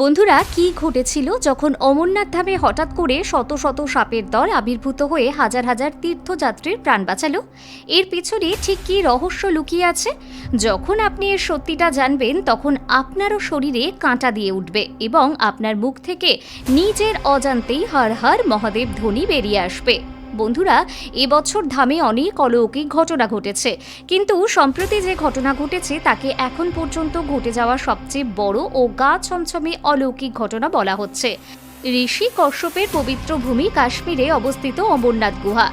বন্ধুরা, কি ঘটেছিল যখন অমরনাথ ধামে হঠাৎ করে শত শত সাপের দল আবির্ভূত হয়ে হাজার হাজার তীর্থযাত্রীর প্রাণ বাঁচালো? এর পিছনে ঠিক কী রহস্য লুকিয়ে আছে? যখন আপনি এর সত্যিটা জানবেন, তখন আপনারও শরীরে কাঁটা দিয়ে উঠবে এবং আপনার মুখ থেকে নিজের অজান্তেই হর হর মহাদেব ধ্বনি বেরিয়ে আসবে। বন্ধুরা, এবছর ধামে অনেক অলৌকিক ঘটনা ঘটেছে। কিন্তু সম্প্রতি যে ঘটনা ঘটেছে, তাকে এখন পর্যন্ত ঘটে যাওয়া সবচেয়ে বড় ও গা ছমছমে অলৌকিক ঘটনা বলা হচ্ছে। ঋষি কশ্যপের পবিত্র ভূমি কাশ্মীরে অবস্থিত অমরনাথ গুহা,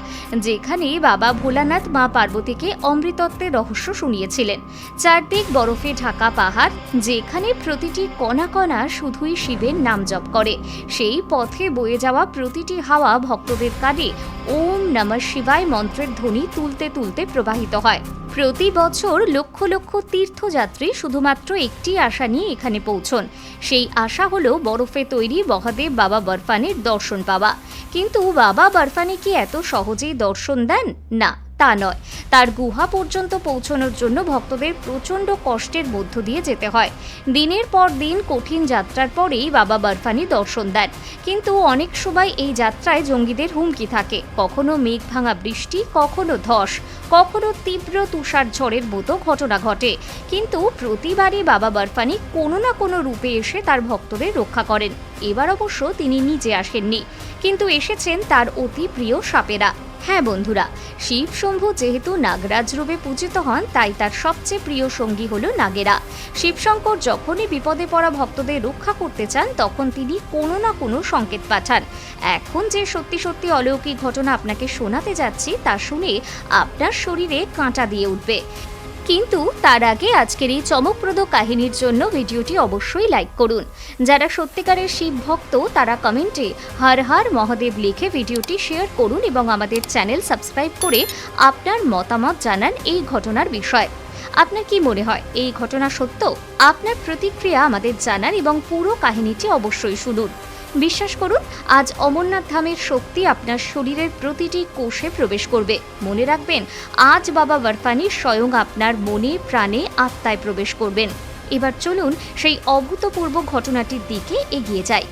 যেখানে বাবা ভোলানাথ মা পার্বতীকে অমৃতত্বের রহস্য শুনিয়েছিলেন। চারদিক বরফে ঢাকা পাহাড়, যেখানে প্রতিটি কণা কণা শুধুই শিবের নাম জপ করে। সেই পথে বয়ে যাওয়া প্রতিটি হাওয়া ভক্তদের কানে ওম নমঃ শিবায় মন্ত্রের ধ্বনি তুলতে তুলতে প্রবাহিত হয়। প্রতি বছর লক্ষ লক্ষ তীর্থযাত্রী শুধুমাত্র একটি আশা নিয়ে এখানে পৌঁছন। সেই আশা হলো বরফে তৈরি মহাদেব বাবা বরফানির দর্শন পাওয়া। কিন্তু বাবা বরফানি কি এত সহজেই দর্শন দেন? না। তা নয়। তার গুহা পর্যন্ত পৌঁছানোর জন্য ভক্তদের প্রচণ্ড কষ্টের মধ্য দিয়ে যেতে হয়। দিনের পর দিন কঠিন যাত্রার পরেই বাবা বরফানি দর্শন দেন। কিন্তু অনেক সময় এই যাত্রায় জঙ্গিদের হুমকি থাকে। কখনো মেঘ ভাঙা বৃষ্টি, কখনো ধস, কখনো তীব্র তুষার ঝড়ের মতো ঘটনা ঘটে। কিন্তু প্রতিবারই বাবা বরফানি কোনো না কোনো রূপে এসে তার ভক্তদের রক্ষা করেন। এবার অবশ্য তিনি নিজে আসেননি। কিন্তু এসেছেন তার অতি প্রিয় সাপেরা। হ্যাঁ বন্ধুরা, শিব শম্ভু যেহেতু নাগরাজ রূপে পূজিত হন, তাই তার সবচেয়ে প্রিয় সঙ্গী হল নাগেরা। শিবশঙ্কর যখনই বিপদে পড়া ভক্তদের রক্ষা করতে চান, তখন তিনি কোনো না কোনো সংকেত পাঠান। এখন যে সত্যি সত্যি অলৌকিক ঘটনা আপনাকে শোনাতে যাচ্ছি, তা শুনে আপনার শরীরে কাঁটা দিয়ে উঠবে। কিন্তু তার আগে আজকের এই চমকপ্রদ কাহিনীর জন্য ভিডিওটি অবশ্যই লাইক করুন। যারা সত্যিকারের শিব ভক্ত, তারা কমেন্টে হর হর মহাদেব লিখে ভিডিওটি শেয়ার করুন এবং আমাদের চ্যানেল সাবস্ক্রাইব করে আপনার মতামত জানান এই ঘটনার বিষয়। আপনার কি মনে হয়, এই ঘটনা সত্য? আপনার প্রতিক্রিয়া আমাদের জানান এবং পুরো কাহিনীটি অবশ্যই শুনুন। বিশ্বাস করুন, আজ অমরনাথ ধামের শক্তি আপনার শরীরের প্রতিটি কোষে প্রবেশ করবে। মনে রাখবেন, আজ বাবা বরফানি স্বয়ং আপনার মনে, প্রাণে, আত্মায় প্রবেশ করবেন। এবার চলুন সেই অভূতপূর্ব ঘটনাটির দিকে এগিয়ে যাই।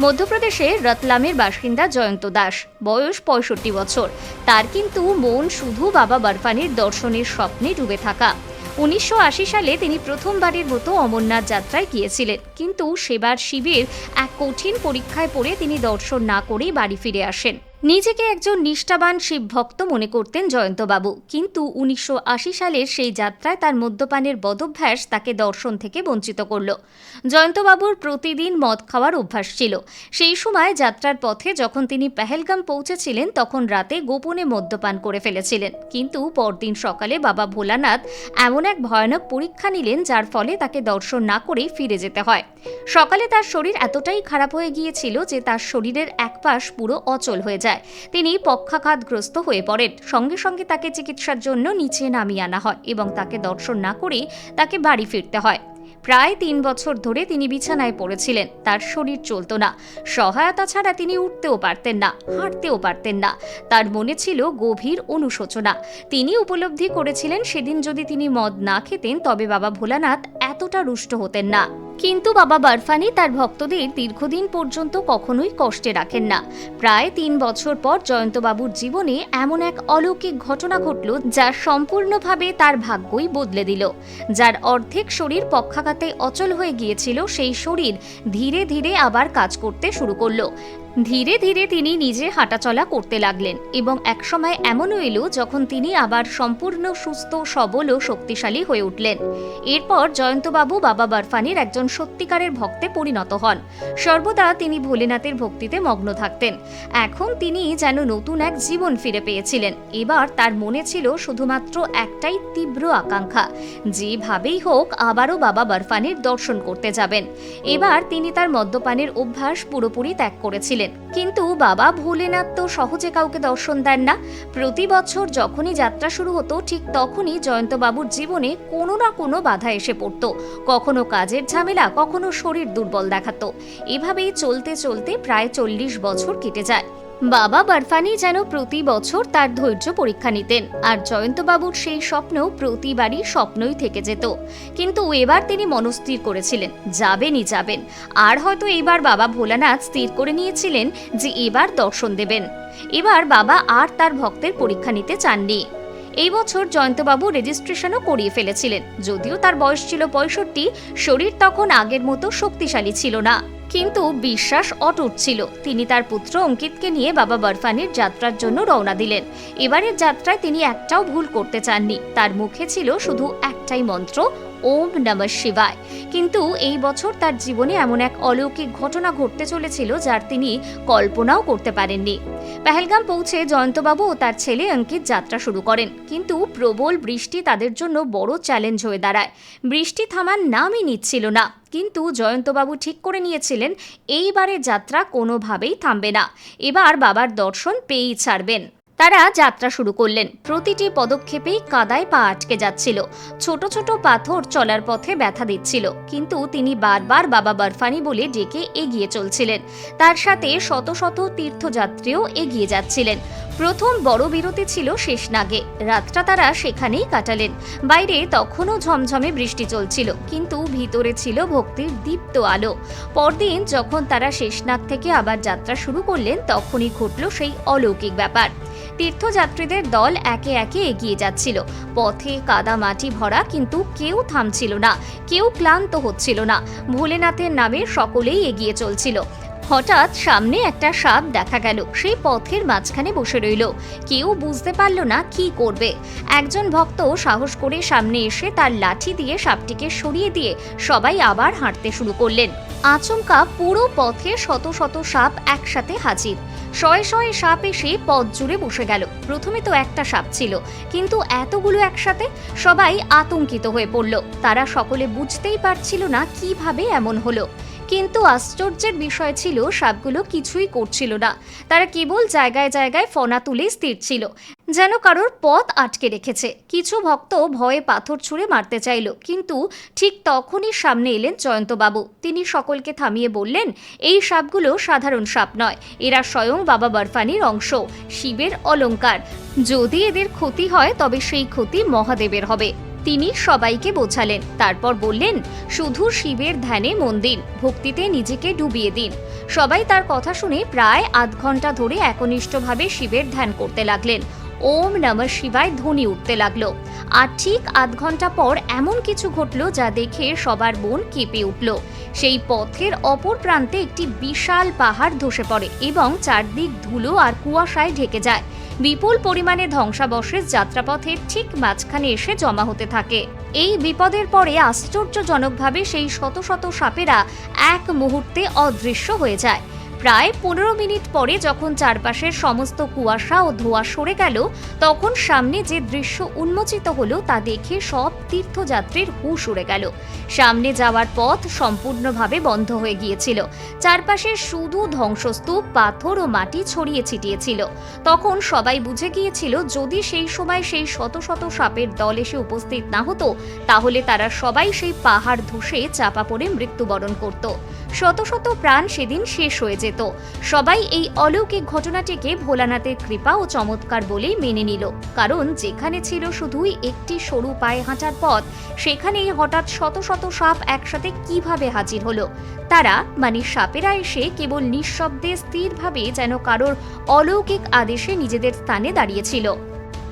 মধ্যপ্রদেশে রতলামের বাসিন্দা জয়ন্ত দাস, বয়স পঁয়ষট্টি বছর। তার কিন্তু মন শুধু বাবা বরফানির দর্শনের স্বপ্নে ডুবে থাকা। উনিশশো আশি সালে তিনি প্রথমবারের মতো অমরনাথ যাত্রায় গিয়েছিলেন। কিন্তু সেবার শিবের এক কঠিন পরীক্ষায় পড়ে তিনি দর্শন না করেই বাড়ি ফিরে আসেন। নিজেকে একজন নিষ্ঠাবান শিব ভক্ত মনে করতেন জয়ন্তবাবু। কিন্তু উনিশশো আশি সালের সেই যাত্রায় তার মদ্যপানের বদভ্যাস তাকে দর্শন থেকে বঞ্চিত করল। জয়ন্তবাবুর প্রতিদিন মদ খাওয়ার অভ্যাস ছিল। সেই সময় যাত্রার পথে যখন তিনি পেহেলগাম পৌঁছেছিলেন, তখন রাতে গোপনে মদ্যপান করে ফেলেছিলেন। কিন্তু পরদিন সকালে বাবা ভোলানাথ এমন এক ভয়ানক পরীক্ষা নিলেন, যার ফলে তাকে দর্শন না করেই ফিরে যেতে হয়। সকালে তার শরীর এতটাই খারাপ হয়ে গিয়েছিল যে তার শরীরের এক পাশ পুরো অচল হয়ে যায়। তিনি পক্ষাঘাতগ্রস্ত হয়ে পড়েন। সঙ্গে সঙ্গে তাকে চিকিৎসার জন্য নিচে নামিয়ে আনা হয় এবং তাকে দর্শন না করে তাকে বাড়ি ফিরতে হয়। প্রায় তিন বছর ধরে তিনি বিছানায় পড়েছিলেন। তার শরীর চলতো না। সহায়তা ছাড়া তিনি উঠতেও পারতেন না, হাঁটতেও পারতেন না। তার মনে ছিল গভীর অনুশোচনা। তিনি উপলব্ধি করেছিলেন, সেদিন যদি তিনি মদ না খেতেন, তবে বাবা ভোলানাথ এতটা রুষ্ট হতেন না। কিন্তু বাবা বারফানি তার ভক্তদের দীর্ঘদিন পর্যন্ত কখনোই কষ্টে রাখেন না। প্রায় তিন বছর পর জয়ন্তবাবুর জীবনে এমন এক অলৌকিক ঘটনা ঘটল, যা সম্পূর্ণভাবে তার ভাগ্যই বদলে দিল। যার অর্ধেক শরীর পক্ষাঘাতে অচল হয়ে গিয়েছিল সেই শরীর ধীরে ধীরে আবার কাজ করতে শুরু করল। ধীরে ধীরে তিনি নিজে হাঁটাচলা করতে লাগলেন এবং একসময় এমনও এলো যখন তিনি আবার সম্পূর্ণ সুস্থ, সবল ও শক্তিশালী হয়ে উঠলেন। এরপর জয়ন্তবাবু বাবা বারফানির একজন সত্যিকারের ভক্তে পরিণত হন। সর্বদা তিনি ভোলেনাথের ভক্তিতে মগ্ন থাকতেন। এখন তিনি যেন নতুন এক জীবন ফিরে পেয়েছিলেন। এবার তার মনে ছিল শুধুমাত্র একটাই তীব্র আকাঙ্ক্ষা। যেভাবেই হোক, আবারও বাবা বারফানির দর্শন করতে যাবেন। এবার তিনি তার মদ্যপানের অভ্যাস পুরোপুরি ত্যাগ করেছিলেন। কিন্তু বাবা ভোলেনাথ তো সহজে কাউকে দর্শন দেন না। প্রতি বছর যখনই যাত্রা শুরু হতো, ঠিক তখনই জয়ন্তবাবুর জীবনে কোনো না কোনো বাধা এসে পড়তো। কখনো কাজের ঝামেলা, কখনো শরীর দুর্বল দেখাতো। এভাবেই চলতে চলতে প্রায় চল্লিশ বছর কেটে যায়। বাবা বারফানি যেন প্রতি বছর তার ধৈর্য পরীক্ষা নিতেন, আর জয়ন্তবাবুর সেই স্বপ্ন প্রতিবারই স্বপ্নই থেকে যেত। কিন্তু এবার তিনি মনস্থির করেছিলেন, যাবেনই যাবেন। আর হয়তো এবার বাবা ভোলানাথ স্থির করে নিয়েছিলেন যে এবার দর্শন দেবেন। এবার বাবা আর তার ভক্তের পরীক্ষা নিতে চাননি। এই বছর জয়ন্তবাবু রেজিস্ট্রেশনও করিয়ে ফেলেছিলেন। যদিও তার বয়স ছিল পঁয়ষট্টি, শরীর তখন আগের মতো শক্তিশালী ছিল না। কিন্তু বিশ্বাস অটুট ছিল। তিনি তার পুত্র অঙ্কিতকে নিয়ে বাবা বরফানির যাত্রার জন্য রওনা দিলেন। এবারের যাত্রায় তিনি একটাও ভুল করতে চাননি। তার মুখে ছিল শুধু একটাই মন্ত্র ওম নমঃ শিবায়। কিন্তু এই বছর তার জীবনে এমন এক অলৌকিক ঘটনা ঘটতে চলেছিল যার তিনি কল্পনাও করতে পারেননি। পেহেলগাম পৌঁছে জয়ন্তবাবু ও তার ছেলে অঙ্কিত যাত্রা শুরু করেন। কিন্তু প্রবল বৃষ্টি তাদের জন্য বড় চ্যালেঞ্জ হয়ে দাঁড়ায়। বৃষ্টি থামার নামই নিচ্ছিল না। কিন্তু জয়ন্তবাবু ঠিক করে নিয়েছিলেন এইবারে যাত্রা কোনোভাবেই থামবে না। এবার বাবার দর্শন পেয়েই ছাড়বেন। তারা যাত্রা শুরু করলেন। প্রতিটি পদক্ষেপেই কাদায় পা আটকে যাচ্ছিল। ছোট ছোট পাথর চলার পথে ব্যথা দিচ্ছিল। কিন্তু তিনি বারবার বাবা বরফানি বলে ডেকে এগিয়ে চলছিলেন। তার সাথে শত শত তীর্থযাত্রীও এগিয়ে যাচ্ছিলেন। প্রথম বড় বিরতি ছিল শেষনাগে রাতটা তারা সেখানেই কাটালেন। বাইরে তখনও ঝমঝমে বৃষ্টি চলছিল, কিন্তু ভিতরে ছিল ভক্তির দীপ্ত আলো। পরদিন যখন তারা শেষনাগ থেকে আবার যাত্রা শুরু করলেন, তখনই ঘটল সেই অলৌকিক ব্যাপার। তীর্থযাত্রীদের দল একে একে এগিয়ে যাচ্ছিল। পথে কাদা মাটি ভরা কিন্তু কেউ থামছিল না, কেউ ক্লান্ত হচ্ছিল না। ভোলেনাথের নামে সকলেই এগিয়ে চলছিল। হঠাৎ সামনে একটা সাপ দেখা গেল সেই পথের মাঝখানে বসে রইল। কেউ বুঝতে পারল না কি করবে। একজন ভক্ত সাহস করে সামনে এসে তার লাঠি দিয়ে সাপটিকে সরিয়ে দিয়ে সবাই আবার হাঁটতে শুরু করলেন। আচমকা পুরো পথে শত শত সাপ একসাথে হাজির। শয়ে শয়ে সাপ এসে পথ জুড়ে বসে গেল। প্রথমে তো একটা সাপ ছিল, কিন্তু এতগুলো একসাথে সবাই আতঙ্কিত হয়ে পড়ল। তারা সকলে বুঝতেই পারছিল না কীভাবে এমন হলো। কিন্তু আশ্চর্যের বিষয় ছিল, সাপগুলো কিছুই করছিল না। তারা কেবল জায়গায় জায়গায় ফনা তুলে স্থির ছিল, যেন কারোর পথ আটকে রেখেছে। কিছু ভক্ত ভয়ে পাথর ছুঁড়ে মারতে চাইল, কিন্তু ঠিক তখনই সামনে এলেন জয়ন্তবাবু। তিনি সকলকে থামিয়ে বললেন, এই সাপগুলো সাধারণ সাপ নয়, এরা স্বয়ং বাবা বরফানির অংশ, শিবের অলংকার যদি এদের ক্ষতি হয়, তবে সেই ক্ষতি মহাদেবের হবে। তিনি সবাইকে বোঝালেন, তারপর বললেন শুধু শিবের ধ্যানে মন দিন, ভক্তিতে নিজেকে ডুবিয়ে দিন। সবাই তার কথা শুনে প্রায় আধ ঘণ্টা ধরে একনিষ্ঠভাবে শিবের ধ্যান করতে লাগলেন। ওম নমঃ শিবায় ধ্বনি উঠতে লাগল। আর ঠিক আধ ঘণ্টা পর এমন কিছু ঘটলো যা দেখে সবার মন কেঁপে উঠল। সেই পথের অপর প্রান্তে একটি বিশাল পাহাড় ধসে পড়ে এবং চারদিক ধুলো আর কুয়াশায় ঢেকে যায়। বিপুল পরিমাণে ধ্বংসাবশেষ যাত্রাপথের ঠিক মাঝখানে এসে জমা হতে থাকে। এই বিপদের পরে আশ্চর্যজনকভাবে সেই শত শত সাপেরা এক মুহূর্তে অদৃশ্য হয়ে যায়। প্রায় পনেরো মিনিট পরে যখন চারপাশের সমস্ত কুয়াশা ও ধোঁয়া সরে গেল, তখন সামনে যে দৃশ্য উন্মোচিত হলো তা দেখে সব তীর্থযাত্রীর হুশ উড়ে গেল। সামনে যাওয়ার পথ সম্পূর্ণভাবে বন্ধ হয়ে গিয়েছিল। চারপাশে শুধু ধ্বংসস্তূপ, পাথর ও মাটি ছড়িয়ে ছিটিয়েছিল। তখন সবাই বুঝে গিয়েছিল, যদি সেই সময় সেই শত শত সাপের দল এসে উপস্থিত না হতো, তাহলে তারা সবাই সেই পাহাড় ধসে চাপা পড়ে মৃত্যুবরণ করত। শত শত প্রাণ সেদিন শেষ হয়ে যেত। সবাই এই অলৌকিক ঘটনাটিকে ভোলানাথের কৃপা ও চমৎকার বলেই মেনে নিল। কারণ যেখানে ছিল শুধুই একটি সরু পায়ে হাঁটার পথ, সেখানেই হঠাৎ শত শত সাপ একসাথে কীভাবে হাজির হলো? তারা মানে সাপেরা এসে কেবল নিঃশব্দে স্থিরভাবে যেন কারোর অলৌকিক আদেশে নিজেদের স্থানে দাঁড়িয়েছিল।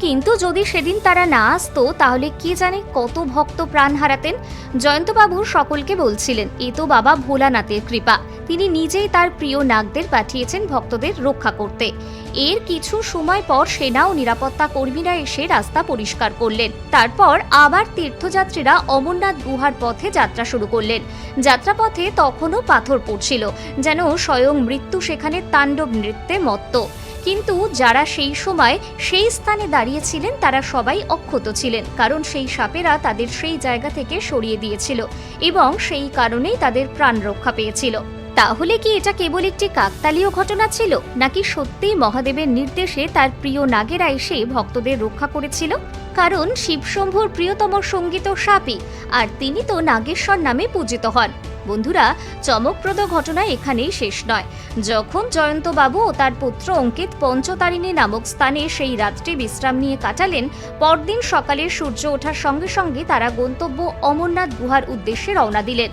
কিন্তু যদি সেদিন তারা না আসতো, তাহলে কে জানে কত ভক্ত প্রাণ হারাতেন? জয়ন্তবাবু সকলকে বলছিলেন, এ তো বাবা ভোলানাথের কৃপা। তিনি নিজেই তার প্রিয় নাগদের পাঠিয়েছেন ভক্তদের রক্ষা করতে। এর কিছু সময় পর সেনা ও নিরাপত্তা কর্মীরা এসে রাস্তা পরিষ্কার করলেন। তারপর আবার তীর্থযাত্রীরা অমরনাথ গুহার পথে যাত্রা শুরু করলেন। যাত্রাপথে তখনও পাথর পড়ছিল, যেন স্বয়ং মৃত্যু সেখানে তাণ্ডব নৃত্যে মত্ত। কিন্তু যারা সেই সময় সেই স্থানে দাঁড়িয়েছিলেন, তারা সবাই অক্ষত ছিলেন, কারণ সেই সাপেরা তাদের সেই জায়গা থেকে সরিয়ে দিয়েছিল এবং সেই কারণেই তাদের প্রাণ রক্ষা পেয়েছিল। তাহলে কি এটা কেবল একটি কাকতালীয় ঘটনা ছিল, নাকি সত্যিই মহাদেবের নির্দেশে তার প্রিয় নাগেরা এসে ভক্তদের রক্ষা করেছিল? কারণ শিবশম্ভুর প্রিয়তম সংগীত সাপী, আর তিনি তো নাগেশ্বর নামে পূজিত হন। বন্ধুরা, চমকপ্রদ ঘটনা এখানেই শেষ নয়। যখন জয়ন্তবাবু ও তার পুত্র অঙ্কিত পঞ্চতারিণী নামক স্থানে সেই রাত্রি বিশ্রাম নিয়ে কাটালেন, পরদিন সকালে সূর্য ওঠার সঙ্গে সঙ্গে তারা গন্তব্য অমরনাথ গুহার উদ্দেশ্যে রওনা দিলেন।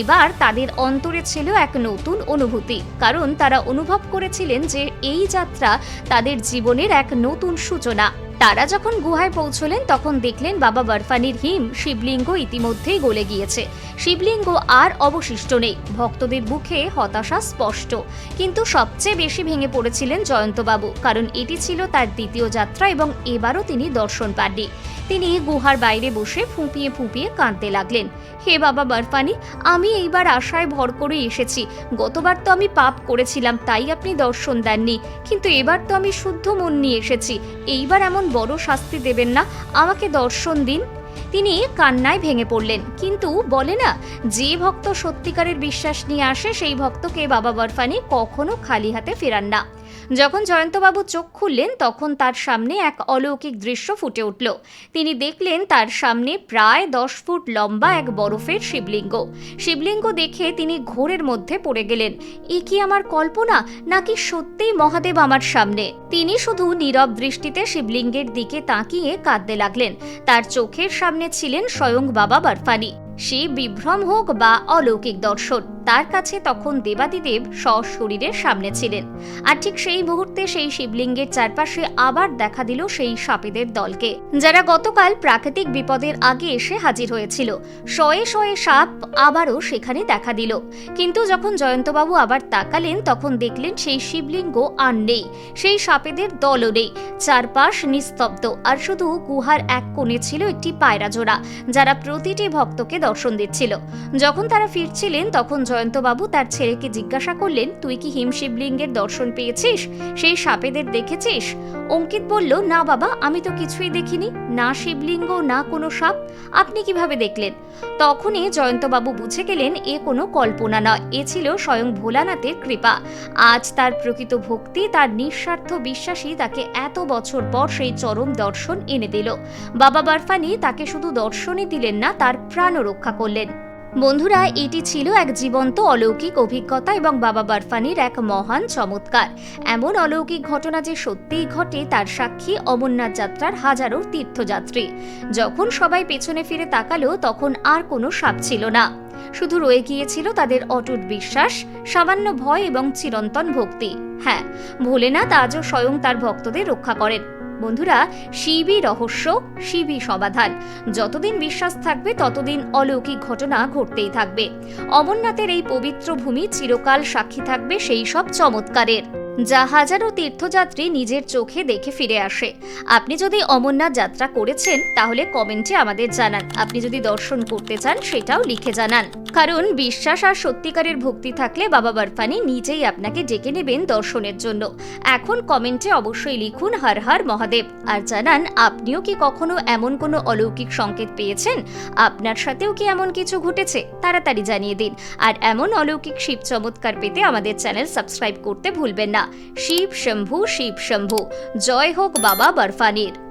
এবার তাদের অন্তরে ছিল এক নতুন অনুভূতি, কারণ তারা অনুভব করেছিলেন যে এই যাত্রা তাদের জীবনের এক নতুন সূচনা। তারা যখন গুহায় পৌঁছলেন, তখন দেখলেন বাবা বরফানির হিম শিবলিঙ্গ ইতিমধ্যেই গলে গিয়েছে। শিবলিঙ্গ আর অবশিষ্ট নেই। ভক্তদের মুখে হতাশা স্পষ্ট। কিন্তু সবচেয়ে বেশি ভেঙে পড়েছিলেন জয়ন্তবাবু, কারণ এটি ছিল তার দ্বিতীয় যাত্রা এবং এবারও তিনি দর্শন পাননি। তিনি গুহার বাইরে বসে ফুঁপিয়ে ফুঁপিয়ে কাঁদতে লাগলেন। হে বাবা বরফানি, আমি এইবার আশায় ভর করে এসেছি। গতবার তো আমি পাপ করেছিলাম, তাই আপনি দর্শন দেননি। কিন্তু এবার তো আমি শুদ্ধ মন নিয়ে এসেছি। এইবার এমন বড় শাস্তি দেবেন না, আমাকে দর্শন দিন। তিনি কান্নায় ভেঙে পড়লেন। কিন্তু বলে না, যে ভক্ত সত্যিকারের বিশ্বাস নিয়ে আসে, সেই ভক্তকে বাবা বরফানি কখনো খালি হাতে ফেরান না। যখন জয়ন্তবাবু চোখ খুললেন, তখন তার সামনে এক অলৌকিক দৃশ্য ফুটে উঠল। তিনি দেখলেন তার সামনে প্রায় দশ ফুট লম্বা এক বরফের শিবলিঙ্গ। শিবলিঙ্গ দেখে তিনি ঘোরের মধ্যে পড়ে গেলেন। এ কি আমার কল্পনা? নাকি সত্যিই মহাদেব আমার সামনে? তিনি শুধু নীরব দৃষ্টিতে শিবলিঙ্গের দিকে তাকিয়ে কাঁদতে লাগলেন। তার চোখের সামনে ছিলেন স্বয়ং বাবা বরফানি। সে বিভ্রম হোক বা অলৌকিক দর্শন। তার কাছে তখন দেবাদিদেব সশরীরের সামনে ছিলেন। আর ঠিক সেই মুহূর্তে সেই শিবলিঙ্গের চারপাশে আবার দেখা দিল সেই সাপেদের দলকে, যারা গতকাল প্রাকৃতিক বিপদের আগে এসে হাজির হয়েছিল। শয়ে শয়ে সাপ আবারও সেখানে দেখা দিল। কিন্তু যখন জয়ন্তবাবু আবার তাকালেন, তখন দেখলেন সেই শিবলিঙ্গ আর নেই, সেই সাপেদের দলও নেই, চারপাশ নিস্তব্ধ। আর শুধু গুহার এক কোণে ছিল একটি পায়রা জোড়া যারা প্রতিটি ভক্তকে দর্শন দিচ্ছিল। যখন তারা ফিরছিলেন, তখন জয়ন্তবাবু তার ছেলেকে জিজ্ঞাসা করলেন, তুই কি হিম শিবলিঙ্গের দর্শন পেয়েছিস? সেই সাপেদের দেখেছিস? অঙ্কিত বলল, না বাবা, আমি তো কিছুই দেখিনি, না শিবলিঙ্গ, না কোনো সাপ। আপনি কীভাবে দেখলেন? তখনই জয়ন্তবাবু বুঝে গেলেন, এ কোনো কল্পনা নয়, এ ছিল স্বয়ং ভোলানাথের কৃপা। আজ তার প্রকৃত ভক্তি, তার নিঃস্বার্থ বিশ্বাসী তাকে এত বছর পর সেই চরম দর্শন এনে দিল। বাবা বারফানি তাকে শুধু দর্শনই দিলেন না, তার প্রাণও রক্ষা করলেন। বন্ধুরা, এটি ছিল এক জীবন্ত অলৌকিক অভিজ্ঞতা এবং বাবা বারফানির এক মহান চমৎকার। এমন অলৌকিক ঘটনা যে সত্যিই ঘটে, তার সাক্ষী অমরনাথ যাত্রার হাজারো তীর্থযাত্রী। যখন সবাই পেছনে ফিরে তাকালো, তখন আর কোনো সাপ ছিল না। শুধু রয়ে গিয়েছিল তাদের অটুট বিশ্বাস, সামান্য ভয় এবং চিরন্তন ভক্তি। হ্যাঁ ভোলেনাথ আজও স্বয়ং তার ভক্তদের রক্ষা করেন। বন্ধুরা, শিবই রহস্য, শিবই সমাধান। যতদিন বিশ্বাস থাকবে, ততদিন অলৌকিক ঘটনা ঘটতেই থাকবে। অমরনাথের এই পবিত্র ভূমি চিরকাল সাক্ষী থাকবে সেই সব চমৎকারের। যা হাজারো তীর্থযাত্রী নিজের চোখে দেখে ফিরে আসে। আপনি যদি অমরনাথ যাত্রা করেছেন, তাহলে কমেন্টে আমাদের জানান। আপনি যদি দর্শন করতে চান, সেটাও লিখে জানান। কারণ বিশ্বাস আর সত্যিকারের ভক্তি থাকলে বাবা বরফানি নিজেই আপনাকে ডেকে নেবেন দর্শনের জন্য। এখন কমেন্টে অবশ্যই লিখুন, হর হর মহাদেব। আর জানান, আপনিও কি কখনো এমন কোনো অলৌকিক সংকেত পেয়েছেন? আপনার সাথেও কি এমন কিছু ঘটেছে? তাড়াতাড়ি জানিয়ে দিন। আর এমন অলৌকিক শিব চমৎকার পেতে আমাদের চ্যানেল সাবস্ক্রাইব করতে ভুলবেন না। শিব শম্ভু শিব শম্ভু। জয় হোক বাবা বরফানির।